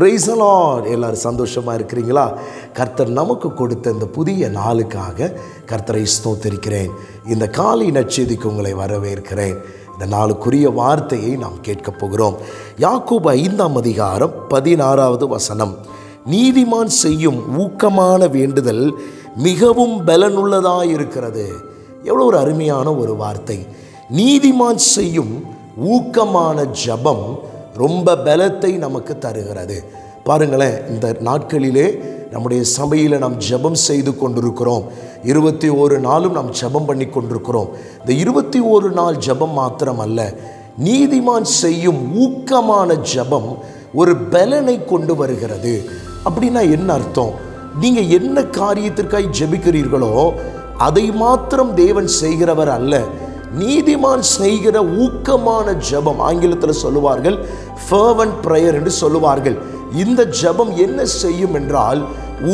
பிரைசலாட் எல்லாரும் சந்தோஷமாக இருக்கிறீங்களா? கர்த்தர் நமக்கு கொடுத்த இந்த புதிய நாளுக்காக கர்த்தரை ஸ்தோத்திருக்கிறேன். இந்த காலை நச்செய்திக்கு உங்களை வரவேற்கிறேன். இந்த நாளுக்குரிய வார்த்தையை நாம் கேட்கப் போகிறோம். யாக்கூப் ஐந்தாம் அதிகாரம் பதினாறாவது வசனம். நீதிமான் செய்யும் ஊக்கமான வேண்டுதல் மிகவும் பலனுள்ளதாக இருக்கிறது எவ்வளோ ஒரு அருமையான ஒரு வார்த்தை. நீதிமான் செய்யும் ஊக்கமான ஜபம் ரொம்ப பலத்தை நமக்கு தருகிறது. பாருங்களேன் இந்த நாட்களிலே நம்முடைய சபையில் நாம் ஜெபம் செய்து கொண்டிருக்கிறோம். இருபத்தி ஒரு நாளும் நாம் ஜெபம் பண்ணி கொண்டிருக்கிறோம். இந்த இருபத்தி ஒரு நாள் ஜெபம் மாத்திரம் அல்ல நீதிமான் செய்யும் ஊக்கமான ஜெபம் ஒரு பலனை கொண்டு வருகிறது. அப்படின்னா என்ன அர்த்தம்? நீங்கள் என்ன காரியத்திற்காய் ஜெபிக்கிறீர்களோ அதை மாத்திரம் தேவன் செய்கிறவர் அல்ல. நீதிமான் செய்கிற ஊக்கமான ஜெபம் ஆங்கிலத்தில் சொல்லுவார்கள் ஃபர்வன் ப்ரேயர் என்று சொல்லுவார்கள். இந்த ஜெபம் என்ன செய்யும் என்றால்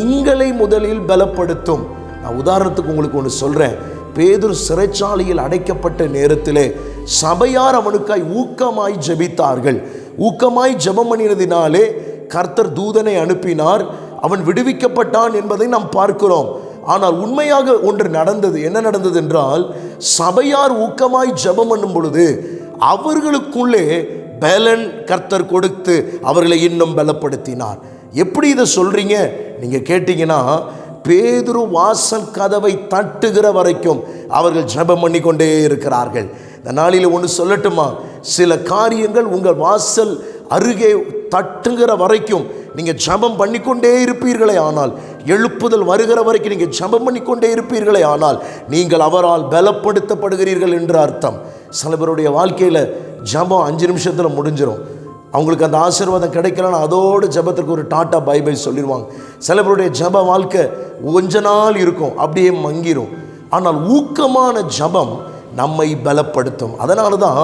உங்களை முதலில் பலப்படுத்தும். நான் உதாரணத்துக்கு உங்களுக்கு ஒன்று சொல்கிறேன் பேதூர் சிறைச்சாலையில் அடைக்கப்பட்ட நேரத்திலே சபையார் அவனுக்காய் ஊக்கமாய் ஜெபித்தார்கள். ஊக்கமாய் ஜெபம் பண்ணினதினாலே கர்த்தர் தூதனை அனுப்பினார். அவன் விடுவிக்கப்பட்டான் என்பதை நாம் பார்க்கிறோம். ஆனால் உண்மையாக ஒன்று நடந்தது. என்ன நடந்தது என்றால் சபையார் ஊக்கமாய் ஜெபம் பண்ணும் பொழுது அவர்களுக்குள்ளே பலன் கர்த்தர் கொடுத்து அவர்களை இன்னும் பலப்படுத்தினார். எப்படி இதை சொல்கிறீங்க நீங்கள் கேட்டிங்கன்னா பேதுரு வாசல் கதவை தட்டுகிற வரைக்கும் அவர்கள் ஜெபம் பண்ணி கொண்டே இருக்கிறார்கள். இந்த நாளில் ஒன்று சொல்லட்டுமா? சில காரியங்கள் உங்கள் வாசல் அருகே தட்டுங்கிற வரைக்கும் நீங்கள் ஜபம் பண்ணிக்கொண்டே இருப்பீர்களே ஆனால் எழுப்புதல் வருகிற வரைக்கும் நீங்கள் ஜபம் பண்ணிக்கொண்டே இருப்பீர்களே ஆனால் நீங்கள் அவரால் பலப்படுத்தப்படுகிறீர்கள் என்று அர்த்தம். சில பேருடைய வாழ்க்கையில் ஜபம் அஞ்சு நிமிஷத்தில் முடிஞ்சிடும் அவங்களுக்கு அந்த ஆசீர்வாதம் கிடைக்கலன்னா அதோடு ஜபத்துக்கு ஒரு டாட்டா பை பை சொல்லிடுவாங்க. சில பேருடைய ஜப வாழ்க்கை கொஞ்ச நாள் இருக்கும் அப்படியே மங்கிரும். ஆனால் ஊக்கமான ஜபம் நம்மை பலப்படுத்தும். அதனால தான்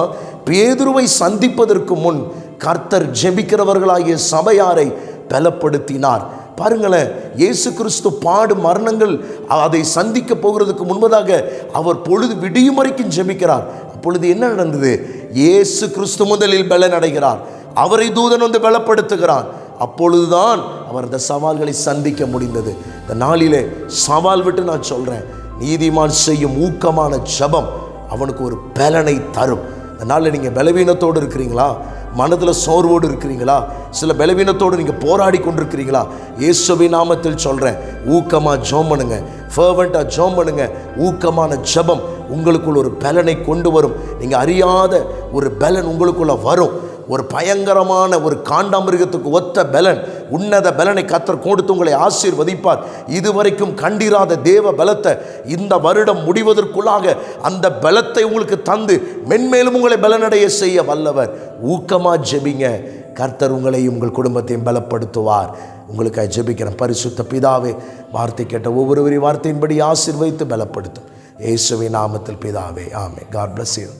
பேதுருவை சந்திப்பதற்கு முன் கர்த்தர் ஜெபிக்கிறவர்களாகிய சபையாரை பலப்படுத்தினார். பாருங்களேன் இயேசு கிறிஸ்து பாடு மரணங்கள் அதை சந்திக்க போகிறதுக்கு முன்பதாக அவர் பொழுது விடியும் வரைக்கும் ஜெபிக்கிறார். அப்பொழுது என்ன நடந்தது? இயேசு கிறிஸ்து முதலில் பலன் அடைகிறார் அவரை தூதன் வந்து பலப்படுத்துகிறார். அப்பொழுதுதான் அவர் அந்த சவால்களை சந்திக்க முடிந்தது. இந்த நாளிலே சவால் விட்டு நான் சொல்கிறேன் நீதிமான் செய்யும் ஊக்கமான ஜபம் அவனுக்கு ஒரு பலனை தரும். அதனால் நீங்கள் பலவீனத்தோடு இருக்கிறீங்களா? மனதில் சோர்வோடு இருக்கிறீங்களா? சில பலவீனத்தோடு நீங்கள் போராடி கொண்டிருக்கிறீங்களா? இயேசுவி நாமத்தில் சொல்கிறேன் ஊக்கமாக ஜோம் பண்ணுங்க. ஃபர்வெண்ட்டாக ஜோம் பண்ணுங்க. ஊக்கமான ஜபம் உங்களுக்குள் ஒரு பலனை கொண்டு வரும். நீங்கள் அறியாத ஒரு பலன் உங்களுக்குள்ளே வரும். ஒரு பயங்கரமான ஒரு காண்டாமிருகத்துக்கு ஒத்த பலன் உன்னத பலனை கத்தர் கொடுத்து உங்களை ஆசீர்வதிப்பார். இதுவரைக்கும் கண்டிராத தேவ பலத்தை இந்த வருடம் முடிவதற்குள்ளாக அந்த பலத்தை உங்களுக்கு தந்து மென்மேலும் உங்களை பலனடைய செய்ய வல்லவர். ஊக்கமாக ஜெபிங்க. கர்த்தர் உங்களையும் உங்கள் குடும்பத்தையும் பலப்படுத்துவார். உங்களுக்காக ஜெபிக்கிறேன் பரிசுத்த பிதாவே வார்த்தை கேட்ட ஒவ்வொருவரையும் வார்த்தையின்படி ஆசீர்வதித்து பலப்படுத்தும். இயேசுவின் நாமத்தில் பிதாவே ஆமே காட் பிளஸ் யூ